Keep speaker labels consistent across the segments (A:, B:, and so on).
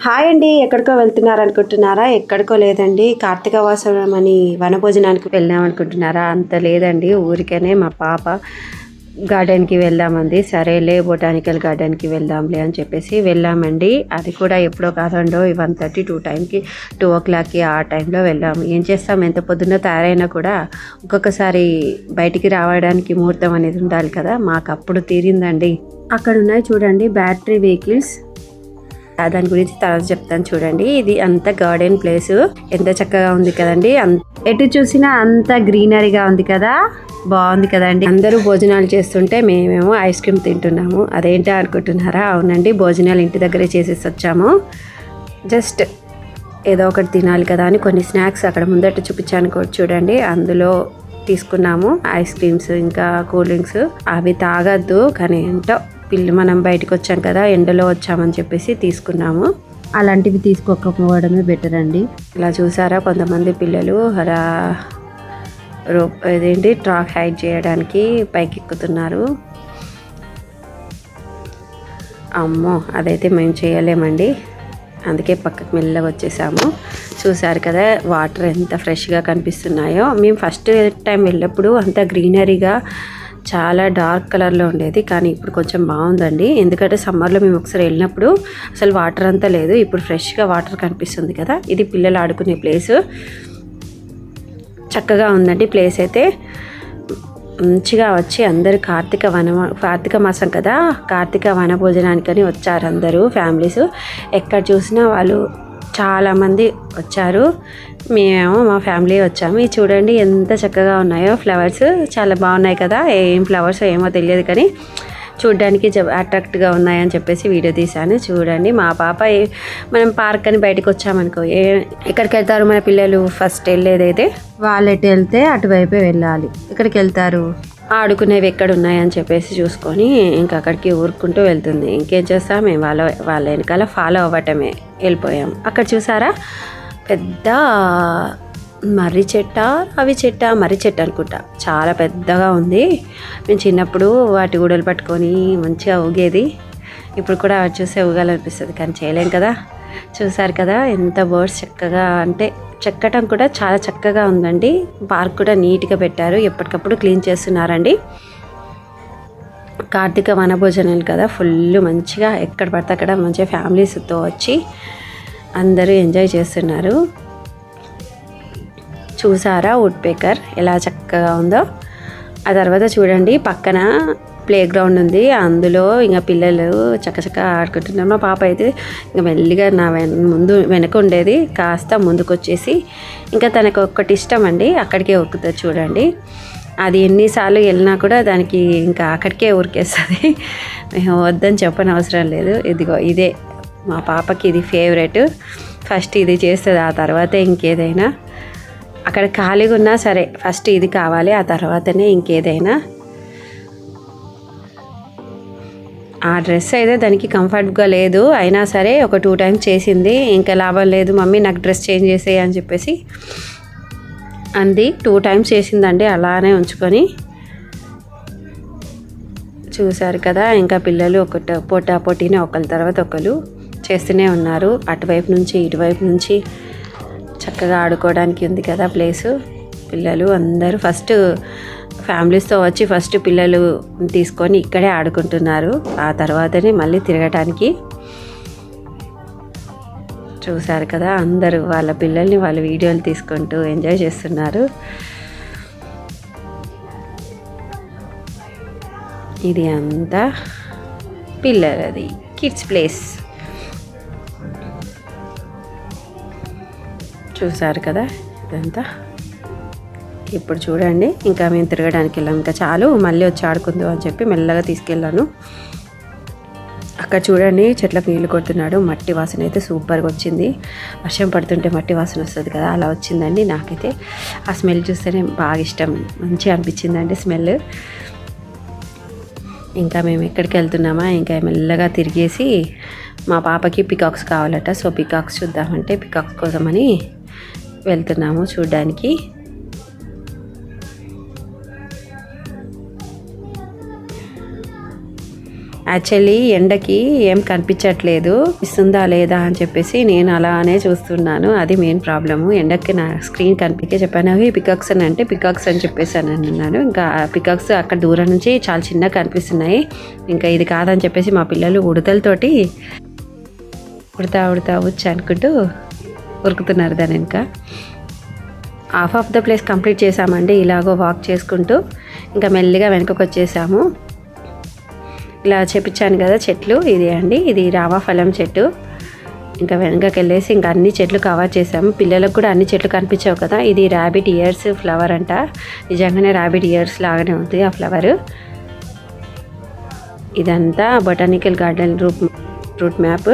A: Hi అండి ఎక్కడికో వెళ్తున్నారు అనుకుంటున్నారా? ఎక్కడికో లేదండి. కార్తీక వాసం అని వనభోజనానికి వెళ్ళామనుకుంటున్నారా అంత లేదండి ఊరికనే మా పాప గార్డెన్కి వెళ్దామంది. సరేలే బొటానికల్ గార్డెన్కి వెళ్దాంలే అని చెప్పేసి వెళ్ళామండి. అది కూడా ఎప్పుడో కాదండో వన్ థర్టీ టూ టైంకి టూ ఓ క్లాక్కి ఆ టైంలో వెళ్ళాము. ఏం చేస్తాం? ఎంత పొద్దున్న తయారైనా కూడా ఒక్కొక్కసారి బయటికి రావడానికి ముహూర్తం అనేది ఉండాలి కదా. మాకు అప్పుడు తీరిందండి. అక్కడ ఉన్నాయి చూడండి బ్యాటరీ వెహికల్స్. దాని గురించి తర్వాత చెప్తాను చూడండి. ఇది అంత గార్డెన్ ప్లేస్. ఎంత చక్కగా ఉంది కదండి. ఎటు చూసినా అంత గ్రీనరీగా ఉంది కదా. బాగుంది కదండి. అందరూ భోజనాలు చేస్తుంటే మేమేమో ఐస్ క్రీమ్ తింటున్నాము. అదేంటో అనుకుంటున్నారా? అవునండి భోజనాలు ఇంటి దగ్గరే చేసేసి వచ్చాము. జస్ట్ ఏదో ఒకటి తినాలి కదా అని కొన్ని స్నాక్స్ అక్కడ ముందట చూపించాను కూడా చూడండి. అందులో తీసుకున్నాము ఐస్ క్రీమ్స్ ఇంకా కూల్ డ్రింక్స్. అవి తాగద్దు కానీ ఏంటో పిల్లి మనం బయటకు వచ్చాం కదా ఎండలో వచ్చామని చెప్పేసి తీసుకున్నాము. అలాంటివి తీసుకోకపోవడమే బెటర్ అండి. ఇలా చూసారా కొంతమంది పిల్లలు అలా రో ఇదేంటి ట్రాక్ హైడ్ చేయడానికి పైకి ఎక్కుతున్నారు అమ్మో అదైతే మేము చేయలేమండి. అందుకే పక్కకు మెల్లగా వచ్చేసాము. చూసారు కదా వాటర్ ఎంత ఫ్రెష్గా కనిపిస్తున్నాయో. మేము ఫస్ట్ టైం వెళ్ళినప్పుడు అంత గ్రీనరీగా చాలా డార్క్ కలర్లో ఉండేది కానీ ఇప్పుడు కొంచెం బాగుందండి. ఎందుకంటే సమ్మర్లో మేము ఒకసారి వెళ్ళినప్పుడు అసలు వాటర్ అంతా లేదు ఇప్పుడు ఫ్రెష్గా వాటర్ కనిపిస్తుంది కదా. ఇది పిల్లలు ఆడుకునే ప్లేస్. చక్కగా ఉందండి ప్లేస్ అయితే. మంచిగా వచ్చి అందరూ కార్తీక వన కార్తీక మాసం కదా. కార్తీక వన భోజనానికని వచ్చారు అందరూ ఫ్యామిలీస్. ఎక్కడ చూసినా వాళ్ళు చాలామంది వచ్చారు. మేమేమో మా ఫ్యామిలీ వచ్చాము. ఇవి చూడండి ఎంత చక్కగా ఉన్నాయో. ఫ్లవర్స్ చాలా బాగున్నాయి కదా. ఏం ఫ్లవర్స్ ఏమో తెలియదు కానీ చూడ్డానికి అట్రాక్ట్గా ఉన్నాయని చెప్పేసి వీడియో తీశాను. చూడండి మా పాప ఏ- మనం పార్క్ అని బయటకు వచ్చామనుకో ఏ ఎక్కడికి వెళ్తారు మన పిల్లలు? ఫస్ట్ వెళ్ళేదైతే వాళ్ళు ఎటు వెళ్తే అటువైపే వెళ్ళాలి. ఇక్కడికి వెళ్తారు ఆడుకునేవి ఎక్కడ ఉన్నాయని చెప్పేసి చూసుకొని ఇంకా అక్కడికి ఊరుకుంటూ వెళ్తుంది. ఇంకేం చేస్తాం? మేము వాళ్ళ వాళ్ళ వెనకాల ఫాలో అవ్వటమే వెళ్ళిపోయాం. అక్కడ చూసారా? పెద్ద మర్రి చెట్ట అవి చెట్ట మర్రి చెట్టు అనుకుంటా. చాలా పెద్దగా ఉంది. మేము చిన్నప్పుడు వాటి ఊడలు పట్టుకొని మంచిగా ఊగేది. ఇప్పుడు కూడా అవి చూస్తే ఊగాలనిపిస్తుంది. కానీ చేయలేం కదా. చూసారు కదా? ఎంత బర్డ్స్ చక్కగా అంటే చెక్కటం కూడా చాలా చక్కగా ఉందండి. పార్క్ కూడా నీట్గా పెట్టారు. ఎప్పటికప్పుడు క్లీన్ చేస్తున్నారండి. కార్తీక వనభోజనాలు కదా ఫుల్ మంచిగా ఎక్కడ పడితే అక్కడ మంచిగా ఫ్యామిలీస్తో వచ్చి అందరూ ఎంజాయ్ చేస్తున్నారు. చూసారా వుడ్ పేకర్ ఎలా చక్కగా ఉందో? ఆ తర్వాత చూడండి పక్కన ప్లే గ్రౌండ్ ఉంది. అందులో ఇంకా పిల్లలు చక్కచక్క ఆడుకుంటున్నారు. మా పాప అయితే ఇంకా మెల్లిగా నా వెన్ ముందు వెనక ఉండేది. కాస్త ముందుకు వచ్చేసి ఇంకా తనకు ఒక్కటి ఇష్టం అండి అక్కడికే ఉరుకుతుంది చూడండి. అది ఎన్నిసార్లు వెళ్ళినా కూడా దానికి ఇంకా అక్కడికే ఉరికేస్తుంది. మేము వద్దని చెప్పని అవసరం లేదు. ఇదిగో ఇదే. మా పాపకి ఇది ఫేవరెట్ ఫస్ట్ ఇది చేస్తుంది ఆ తర్వాత ఇంకేదైనా. అక్కడ ఖాళీగా ఉన్నా సరే ఫస్ట్ ఇది కావాలి ఆ తర్వాతనే ఇంకేదైనా. ఆ డ్రెస్ అయితే దానికి కంఫర్ట్గా లేదు. అయినా సరే ఒక టూ టైమ్స్ చేసింది. ఇంకా లాభం లేదు. మమ్మీ నాకు డ్రెస్ చేంజ్ చేసేయి అని చెప్పేసి అంది. టూ టైమ్స్ చేసిందండి. అలానే ఉంచుకొని చూశారు కదా. ఇంకా పిల్లలు ఒకట పొట్టా పొట్టిన ఒకరి తర్వాత ఒకరు చేస్తూనే ఉన్నారు. అటువైపు నుంచి ఇటువైపు నుంచి చక్కగా ఆడుకోవడానికి ఉంది కదా ప్లేసు. పిల్లలు అందరూ ఫస్ట్ ఫ్యామిలీస్తో వచ్చి ఫస్ట్ పిల్లలు తీసుకొని ఇక్కడే ఆడుకుంటున్నారు. ఆ తర్వాతనే మళ్ళీ తిరగటానికి చూశారు కదా అందరూ వాళ్ళ పిల్లల్ని వాళ్ళ వీడియోలు తీసుకుంటూ ఎంజాయ్ చేస్తున్నారు. ఇది అంతా పిల్లలది కిడ్స్ ప్లేస్. చూసారు కదా ఇదంతా? ఇప్పుడు చూడండి ఇంకా మేము తిరగడానికి వెళ్ళాం. ఇంకా చాలు మళ్ళీ వచ్చి ఆడుకుందాం అని చెప్పి మెల్లగా తీసుకెళ్ళాను. అక్కడ చూడండి చెట్లకు నీళ్ళు కొడుతున్నాడు. మట్టి వాసన అయితే సూపర్గా వచ్చింది. వర్షం పడుతుంటే మట్టి వాసన వస్తుంది కదా అలా వచ్చిందండి నాకైతే. ఆ స్మెల్ చూస్తేనే బాగా ఇష్టం. మంచిగా అనిపించిందండి స్మెల్. ఇంకా మేము ఎక్కడికి వెళ్తున్నామా? ఇంకా మెల్లగా తిరిగేసి మా పాపకి పికాక్స్ కావాలట. సో పికాక్స్ చూద్దామంటే పికాక్స్ కోసమని వెళ్తున్నాము చూడ్డానికి. యాక్చువల్లీ ఎండకి ఏం కనిపించట్లేదు. ఇస్తుందా లేదా అని చెప్పేసి నేను అలానే చూస్తున్నాను. అది మెయిన్ ప్రాబ్లము ఎండకి నా స్క్రీన్ కనిపించే చెప్పాను. అవి పికాక్స్ అని అంటే పికాక్స్ అని చెప్పేసి అని అన్నాను. ఇంకా పికాక్స్ అక్కడ దూరం నుంచి చాలా చిన్నగా కనిపిస్తున్నాయి. ఇంకా ఇది కాదని చెప్పేసి మా పిల్లలు ఉడతలతోటి ఉడతా ఉడతా వచ్చి అనుకుంటూ ఉరుకుతున్నారు దాని వెనుక. Half of the place complete చేసామండి ఇలాగో వాక్ చేసుకుంటూ ఇంకా మెల్లిగా వెనకకు వచ్చేసాము. ఇలా చెప్పించాను కదా చెట్లు. ఇది అండి ఇది రావా ఫలం చెట్టు. ఇంకా వెనకకి వెళ్ళేసి ఇంకా అన్ని చెట్లు కవర్ చేసాము పిల్లలకు కూడా అన్ని చెట్లు కనిపించావు కదా ఇది ర్యాబిట్ ఇయర్స్ ఫ్లవర్ అంట. నిజంగానే ర్యాబిట్ ఇయర్స్ లాగానే ఉంది ఆ ఫ్లవర్ ఇదంతా botanical garden route route map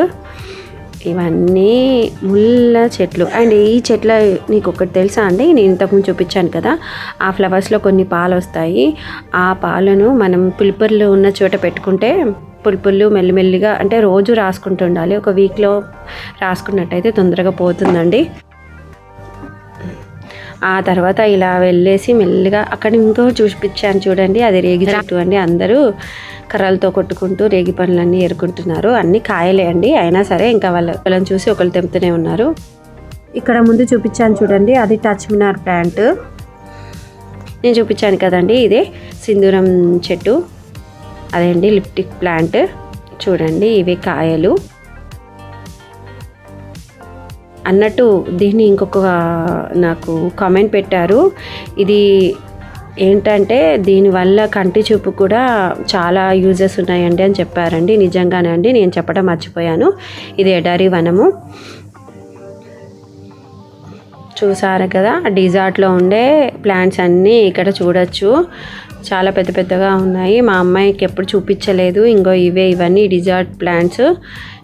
A: ఇవన్నీ ముళ్ళ చెట్లు. అండ్ ఈ చెట్ల నీకు ఒకటి తెలుసా అండి? నేను ఇంతకుముందు చూపించాను కదా. ఆ ఫ్లవర్స్లో కొన్ని పాలు వస్తాయి ఆ పాలను మనం పులిపుర్లు ఉన్న చోట పెట్టుకుంటే పులిపుర్లు మెల్లిమెల్లిగా అంటే రోజు రాసుకుంటూ ఉండాలి. ఒక వీక్లో రాసుకున్నట్టయితే తొందరగా పోతుందండి. ఆ తర్వాత ఇలా వెళ్ళేసి మెల్లిగా అక్కడ ఇంకో చూపించాను చూడండి అది రేగి చెట్టు అండి. అందరూ కర్రలతో కొట్టుకుంటూ రేగి పండ్లన్నీ ఏరుకుంటున్నారు. అన్ని కాయలే అండి. అయినా సరే ఇంకా వాళ్ళ వాళ్ళని చూసి ఒకళ్ళు తెంపుతూనే ఉన్నారు. ఇక్కడ ముందు చూపించాను చూడండి అది టచ్ మినార్ ప్లాంట్. నేను చూపించాను కదండి ఇదే సింధూరం చెట్టు. అదే అండి లిప్టిక్ ప్లాంట్. చూడండి ఇవి కాయలు. అన్నట్టు దీన్ని ఇంకొక నాకు కామెంట్ పెట్టారు. ఇది ఏంటంటే దీనివల్ల కంటి చూపు కూడా చాలా యూజెస్ ఉన్నాయండి అని చెప్పారండి. నిజంగానే అండి నేను చెప్పడం మర్చిపోయాను. ఇది ఎడారి వనము. చూసారు కదా డిజార్ట్లో ఉండే ప్లాంట్స్ అన్నీ ఇక్కడ చూడొచ్చు. చాలా పెద్ద పెద్దగా ఉన్నాయి. మా అమ్మాయికి ఎప్పుడు చూపించలేదు. ఇంకో ఇవే ఇవన్నీ డిజార్ట్ ప్లాంట్స్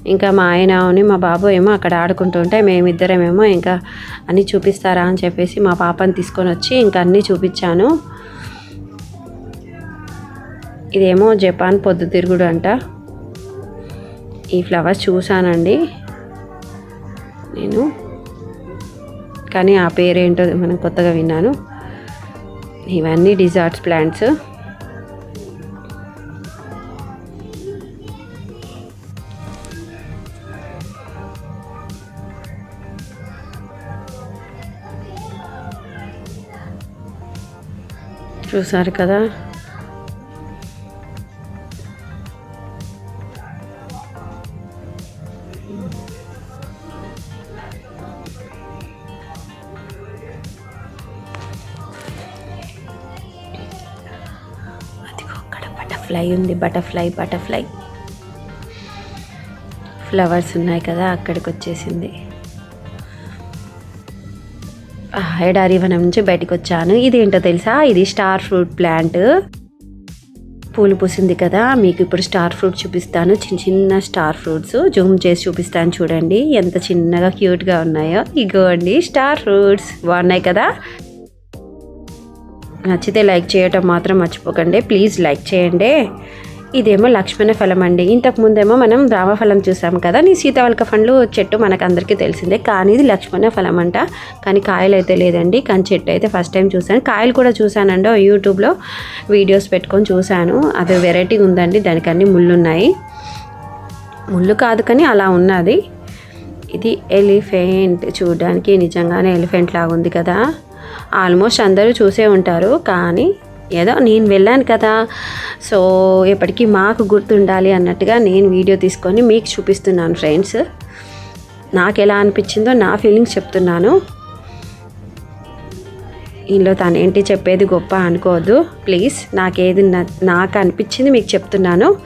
A: ఇంకా మా ఆయన మా బాబు ఏమో అక్కడ ఆడుకుంటుంటే మేమిద్దరమేమో ఇంకా అన్నీ చూపిస్తారా అని చెప్పేసి మా పాపని తీసుకొని వచ్చి ఇంకా అన్నీ చూపించాను. ఇదేమో జపాన్ పొద్దుతిరుగుడు అంట. ఈ ఫ్లవర్స్ చూసానండి. నేను కానీ ఆ పేరేంటో మనం కొత్తగా విన్నాను. ఇవన్నీ డిజార్ట్స్ ప్లాంట్స్. చూసారు కదా? బటర్ఫ్లై ఉంది బటర్ఫ్లై బటర్ఫ్లై. ఫ్లవర్స్ ఉన్నాయి కదా అక్కడికి వచ్చేసింది. ఎడారి వనం నుంచి బయటకు వచ్చాను. ఇదేంటో తెలుసా? ఇది స్టార్ ఫ్రూట్ ప్లాంట్. పూలు పూసింది కదా మీకు ఇప్పుడు స్టార్ ఫ్రూట్ చూపిస్తాను. చిన్న చిన్న స్టార్ ఫ్రూట్స్. జూమ్ చేసి చూపిస్తాను చూడండి. ఎంత చిన్నగా క్యూట్గా ఉన్నాయో. ఇగో అండి స్టార్ ఫ్రూట్స్. బాగున్నాయి కదా? నచ్చితే లైక్ చేయటం మాత్రం మర్చిపోకండి. ప్లీజ్ లైక్ చేయండి. ఇదేమో లక్ష్మణ ఫలం అండి. ఇంతకు ముందేమో మనం రామఫలం చూసాం కదా నీ సీతావళక పండ్లు చెట్టు మనకు అందరికీ తెలిసిందే. కానీ ఇది లక్ష్మణ ఫలం అంట. కానీ కాయలు అయితే లేదండి. కానీ చెట్టు అయితే ఫస్ట్ టైం చూసాను కాయలు కూడా చూసానండి యూట్యూబ్లో వీడియోస్ పెట్టుకొని చూశాను. అది వెరైటీ ఉందండి. దానికి అన్ని ముళ్ళు ఉన్నాయి ముళ్ళు కాదు కానీ అలా ఉన్నది. ఇది ఎలిఫెంట్. చూడడానికి నిజంగానే ఎలిఫెంట్ లాగా ఉంది కదా. ఆల్మోస్ట్ అందరూ చూసే ఉంటారు కానీ ఏదో నేను వెళ్ళాను కదా. సో ఎప్పటికీ మాకు గుర్తుండాలి అన్నట్టుగా నేను వీడియో తీసుకొని మీకు చూపిస్తున్నాను ఫ్రెండ్స్. నాకు ఎలా అనిపించిందో నా ఫీలింగ్స్ చెప్తున్నాను. ఇందులో తను ఏంటి చెప్పేది గొప్ప అనుకోవద్దు. ప్లీజ్ నాకేది నా- నాకు అనిపించింది మీకు చెప్తున్నాను.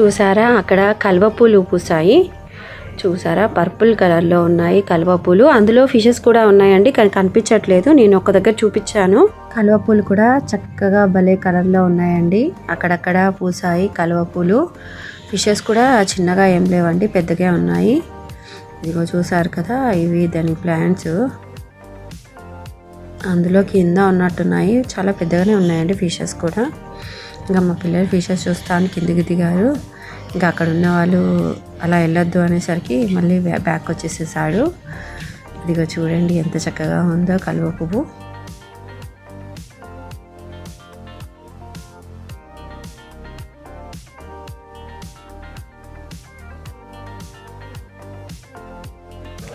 A: చూసారా? అక్కడ కల్వ పూలు పూసాయి. చూసారా? పర్పుల్ కలర్లో ఉన్నాయి కలువ పూలు. అందులో ఫిషెస్ కూడా ఉన్నాయండి. కానీ కనిపించట్లేదు. నేను ఒక దగ్గర చూపించాను. కలువ పూలు కూడా చక్కగా భలే కలర్లో ఉన్నాయండి. అక్కడక్కడ పూసాయి కలువ పూలు. ఫిషెస్ కూడా చిన్నగా ఏం లేవండి. పెద్దగా ఉన్నాయి. ఇదిగో చూసారు కదా ఇవి దాని ప్లాంట్స్. అందులో కింద ఉన్నట్టున్నాయి. చాలా పెద్దగానే ఉన్నాయండి ఫిషెస్ కూడా. ఇంకా మా పిల్లలు ఫిషెస్ చూస్తాను. కిందికి దిగారు. ఇంకా అక్కడ ఉన్న వాళ్ళు అలా వెళ్ళొద్దు అనేసరికి మళ్ళీ బ్యాక్ వచ్చేసేసాడు. ఇదిగో చూడండి ఎంత చక్కగా ఉందో కలువ పువ్వు.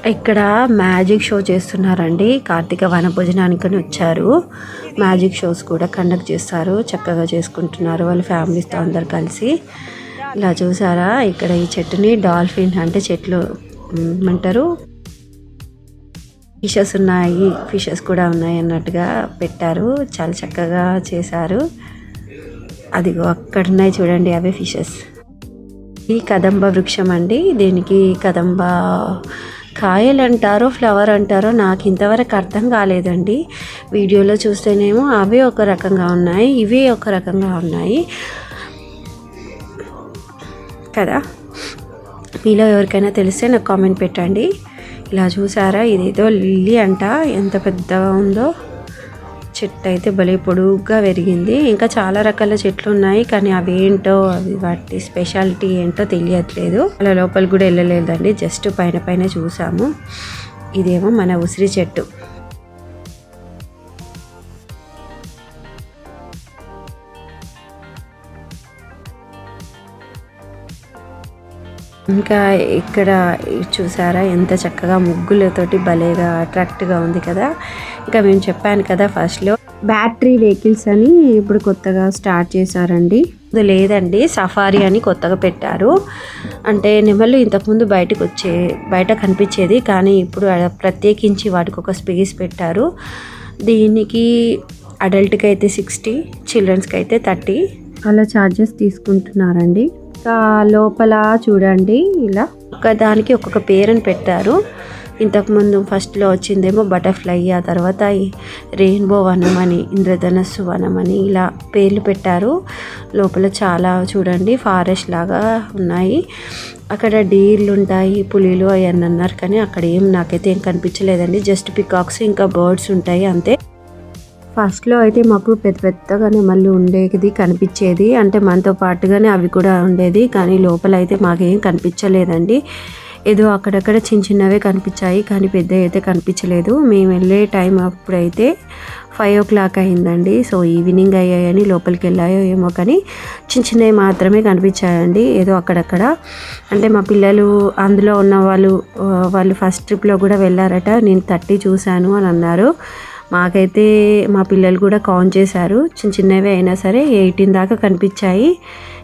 A: ఇక్కడ మ్యాజిక్ షో చేస్తున్నారండి. కార్తీక వన భోజనానికి వచ్చారు. మ్యాజిక్ షోస్ కూడా కండక్ట్ చేస్తారు. చక్కగా చేసుకుంటున్నారు. వాళ్ళ ఫ్యామిలీస్తో అందరు కలిసి. ఇలా చూసారా? ఇక్కడ ఈ చెట్టుని డాల్ఫిన్ అంటే చెట్లు ఏమంటారు? ఫిషెస్ ఉన్నాయి ఫిషెస్ కూడా ఉన్నాయి అన్నట్టుగా పెట్టారు. చాలా చక్కగా చేశారు. అదిగో అక్కడ ఉన్నాయి చూడండి అవే ఫిషెస్. ఈ కదంబ వృక్షం అండి. దీనికి కదంబ కాయలు అంటారో ఫ్లవర్ అంటారో నాకు ఇంతవరకు అర్థం కాలేదండి. వీడియోలో చూస్తేనేమో అవే ఒక రకంగా ఉన్నాయి ఇవే ఒక రకంగా ఉన్నాయి. కదా మీలో ఎవరికైనా తెలిస్తే నాకు కామెంట్ పెట్టండి. ఇలా చూసారా? ఇదేదో లిల్లీ అంట. ఎంత పెద్దగా ఉందో. చెట్టు అయితే భలే పొడుగ్గా పెరిగింది. ఇంకా చాలా రకాల చెట్లు ఉన్నాయి కానీ అవి ఏంటో అవి వాటి స్పెషాలిటీ ఏంటో తెలియట్లేదు. అలా లోపలికి కూడా వెళ్ళలేదండి. జస్ట్ పైన పైన చూసాము. ఇదేమో మన ఉసిరి చెట్టు. ఇంకా ఇక్కడ చూసారా ఎంత చక్కగా ముగ్గులతోటి భలేగా అట్రాక్ట్గా ఉంది కదా. ఇంకా మేము చెప్పాను కదా ఫస్ట్లో. బ్యాటరీ వెహికల్స్ అని ఇప్పుడు కొత్తగా స్టార్ట్ చేశారండి. ఇది లేదండి సఫారీ అని కొత్తగా పెట్టారు. అంటే నెమళ్ళు ఇంతకుముందు బయటకు వచ్చే బయట కనిపించేది కానీ ఇప్పుడు ప్రత్యేకించి వాటికి ఒక స్పేస్ పెట్టారు. దీనికి అడల్ట్కి అయితే సిక్స్టీ చిల్డ్రన్స్కి అయితే థర్టీ. అలా ఛార్జెస్ తీసుకుంటున్నారండి. లోపల చూడండి ఇలా. ఒకదానికి ఒక్కొక్క పేరుని పెట్టారు. ఇంతకుముందు ఫస్ట్లో వచ్చిందేమో బటర్ఫ్లై ఆ తర్వాత రెయిన్బో వనం అని ఇంద్రధనస్సు వనం అని ఇలా పేర్లు పెట్టారు. లోపల చాలా చూడండి ఫారెస్ట్ లాగా ఉన్నాయి. అక్కడ డీర్లు ఉంటాయి పులిలు అవన్నీ అన్నారు కానీ అక్కడ ఏం నాకైతే ఏం కనిపించలేదండి. జస్ట్ పికాక్స్ ఇంకా బర్డ్స్ ఉంటాయి అంతే. ఫస్ట్లో అయితే మాకు పెద్ద పెద్దగానే మళ్ళీ ఉండేది కనిపించేది. అంటే మనతో పాటుగానే అవి కూడా ఉండేది. కానీ లోపల అయితే మాకేం కనిపించలేదండి. ఏదో అక్కడక్కడ చిన్న చిన్నవే కనిపించాయి. కానీ పెద్ద అయితే కనిపించలేదు. మేము వెళ్ళే టైం అప్పుడైతే ఫైవ్ ఓ క్లాక్ అయిందండి. సో ఈవినింగ్ అయ్యాయని లోపలికి వెళ్ళాయో ఏమో కానీ చిన్న చిన్నవి మాత్రమే కనిపించాయండి. ఏదో అక్కడక్కడ. అంటే మా పిల్లలు అందులో ఉన్న వాళ్ళు వాళ్ళు ఫస్ట్ ట్రిప్లో కూడా వెళ్ళారట. నేను తట్టి చూశాను అని అన్నారు. మాకైతే మా పిల్లలు కూడా కౌంట్ చేశారు. చిన్న చిన్నవి అయినా సరే ఎయిటీన్ దాకా కనిపించాయి.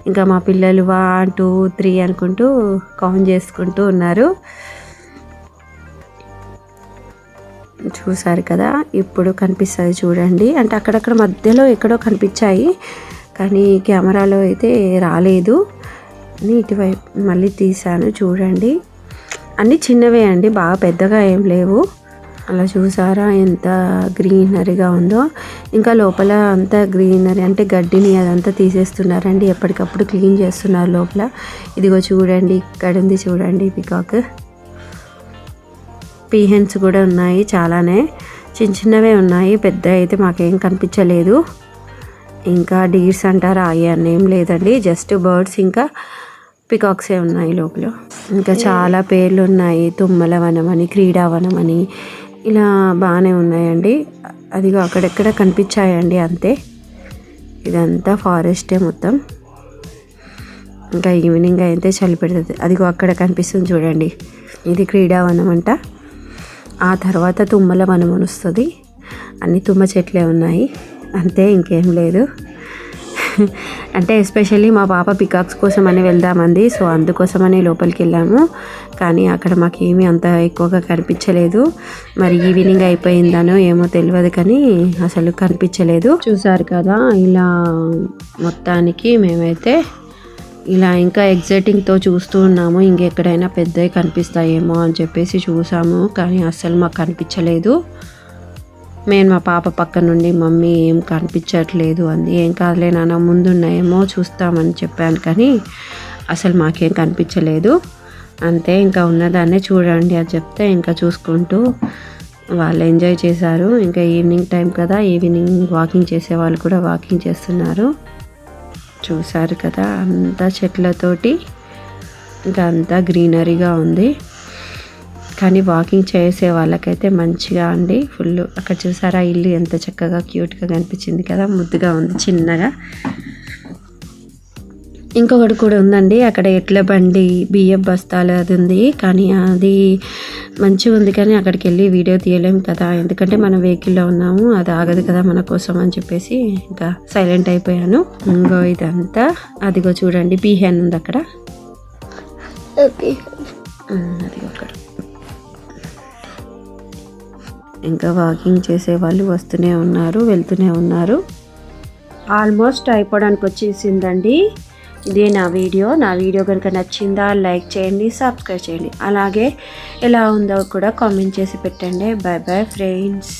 A: ఇంకా మా పిల్లలు వన్ టూ త్రీ అనుకుంటూ కౌంట్ చేసుకుంటూ ఉన్నారు. చూసారు కదా ఇప్పుడు కనిపిస్తుంది చూడండి. అంటే అక్కడక్కడ మధ్యలో ఎక్కడో కనిపించాయి కానీ కెమెరాలో అయితే రాలేదు. ఇటువైపు మళ్ళీ తీసాను చూడండి. అన్నీ చిన్నవే అండి బాగా పెద్దగా ఏం లేవు. అలా చూసారా? ఎంత గ్రీనరీగా ఉందో. ఇంకా లోపల అంతా గ్రీనరీ అంటే గడ్డిని అదంతా తీసేస్తున్నారండి. ఎప్పటికప్పుడు క్లీన్ చేస్తున్నారు లోపల. ఇదిగో చూడండి ఇక్కడ ఉంది చూడండి పికాక్. పీహెన్స్ కూడా ఉన్నాయి చాలానే. చిన్న చిన్నవే ఉన్నాయి పెద్ద అయితే మాకేం కనిపించలేదు. ఇంకా డీర్స్ అంటారా అవన్నీ ఏం లేదండి జస్ట్ బర్డ్స్ ఇంకా పికాక్సే ఉన్నాయి లోపల. ఇంకా చాలా పేర్లు ఉన్నాయి తుమ్మల వనం అని క్రీడావనం అని ఇలా బాగానే ఉన్నాయండి. అదిగో అక్కడెక్కడ కనిపించాయండి అంతే. ఇదంతా ఫారెస్టే మొత్తం. ఇంకా ఈవినింగ్ అయితే చలి పెడుతుంది అదిగో అక్కడ కనిపిస్తుంది చూడండి. ఇది క్రీడావనం అంట. ఆ తర్వాత తుమ్మల వనం వస్తుంది అన్ని తుమ్మ చెట్లే ఉన్నాయి. అంతే ఇంకేం లేదు. అంటే ఎస్పెషల్లీ మా పాప పికాక్స్ కోసం అని వెళ్దామంది సో అందుకోసమని లోపలికి వెళ్ళాము కానీ అక్కడ మాకు ఏమీ అంత ఎక్కువగా కనిపించలేదు. మరి ఈవినింగ్ అయిపోయిందనో ఏమో తెలియదు కానీ అసలు కనిపించలేదు. చూసారు కదా ఇలా మొత్తానికి మేమైతే ఇలా ఇంకా ఎగ్జైటింగ్తో చూస్తూ ఉన్నాము. ఇంకెక్కడైనా పెద్దవి కనిపిస్తాయేమో అని చెప్పేసి చూసాము. కానీ అస్సలు మాకు కనిపించలేదు. నేను మా పాప పక్క నుండి మమ్మీ ఏం కనిపించట్లేదు అంది. ఏం కాదులే నాన్న ముందున్నాయేమో చూస్తామని చెప్పాను కానీ అసలు మాకేం కనిపించలేదు. అంతే ఇంకా ఉన్నదాన్నే చూడండి అని చెప్తే ఇంకా చూసుకుంటూ వాళ్ళు ఎంజాయ్ చేశారు. ఇంకా ఈవినింగ్ టైం కదా ఈవినింగ్ వాకింగ్ చేసే వాళ్ళు కూడా వాకింగ్ చేస్తున్నారు. చూశారు కదా అంతా చెట్లతోటి ఇంకా అంతా గ్రీనరీగా ఉంది. కానీ వాకింగ్ చేసే వాళ్ళకైతే మంచిగా అండి. ఫుల్ అక్కడ చూసారా ఇల్లు ఎంత చక్కగా క్యూట్గా కనిపించింది కదా. ముద్దుగా ఉంది చిన్నగా. ఇంకొకటి కూడా ఉందండి. అక్కడ ఎడ్ల బండి బియ్యం బస్తాలు అది ఉంది. కానీ అది మంచిగా ఉంది కానీ అక్కడికి వెళ్ళి వీడియో తీయలేము కదా. ఎందుకంటే మనం వెహికల్లో ఉన్నాము అది ఆగదు కదా మన కోసం అని చెప్పేసి ఇంకా సైలెంట్ అయిపోయాను. ఇంకో ఇదంతా. అదిగో చూడండి బీహెన్ ఉంది అక్కడ.
B: ఓకే
A: ఉమ్, అది అక్కడ. ఇంకా వాకింగ్ చేసే వాళ్ళు వస్తూనే ఉన్నారు వెళ్తూనే ఉన్నారు. ఆల్మోస్ట్ అయిపోవడానికి వచ్చేసిందండి. ఇదే నా వీడియో. నా వీడియో కనుక నచ్చిందా లైక్ చేయండి సబ్స్క్రైబ్ చేయండి. అలాగే ఎలా ఉందో కూడా కామెంట్ చేసి పెట్టండి. Bye bye friends.